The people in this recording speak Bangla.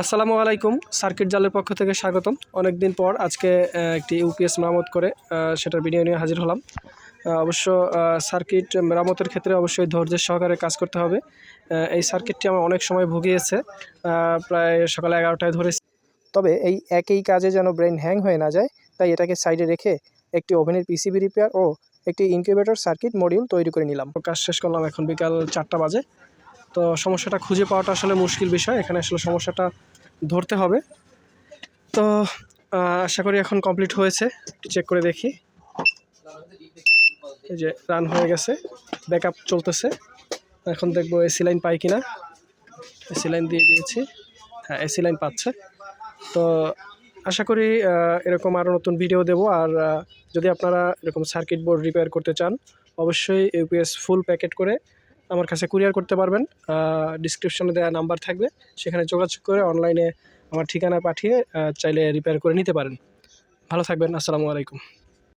আসসালামু আলাইকুম, সার্কিট জালের পক্ষ থেকে স্বাগতম। অনেক দিন পর আজকে একটি ইউপিএস মেরামত করে সেটার ভিডিও নিয়ে হাজির হলাম। অবশ্য সার্কিট মেরামতের ক্ষেত্রে অবশ্যই ধৈর্যের সহকারে কাজ করতে হবে। এই সার্কিটটি আমার অনেক সময় ভুগিয়েছে প্রায় সকাল এগারোটায় ধরে তবে এই একই কাজে যেন ব্রেন হ্যাং হয়ে না যায়, তাই এটাকে সাইডে রেখে একটি ওভেনের পিসিবি রিপেয়ার ও একটি ইনকিউবেটর সার্কিট মডিউল তৈরি করে নিলাম। কাজ শেষ করলাম, এখন বিকাল চারটা বাজে। তো সমস্যাটা খুঁজে পাওয়াটা আসলে মুশকিল বিষয়। এখানে আসলে সমস্যাটা ধরতে হবে। তো আশা করি এখন কমপ্লিট হয়েছে। চেক করে দেখি। এই যে রান হয়ে গেছে ব্যাক আপ চলতেছে। এখন দেখব এসি লাইন পাই কিনা। এসি লাইন দিয়ে দিয়েছি। হ্যাঁ এসি লাইন পাচ্ছে। তো আশা করি এরকম আরও নতুন ভিডিও দেব। আর যদি আপনারা এরকম সার্কিট বোর্ড রিপেয়ার করতে চান, অবশ্যই ইউপিএস ফুল প্যাকেট করে আমার কাছে কুরিয়ার করতে পারবেন। ডিসক্রিপশনে দেওয়া নাম্বার থাকবে। সেখানে যোগাযোগ করে অনলাইনে আমার ঠিকানা পাঠিয়ে চাইলে রিপেয়ার করে নিতে পারেন। ভালো থাকবেন, আসসালামু আলাইকুম।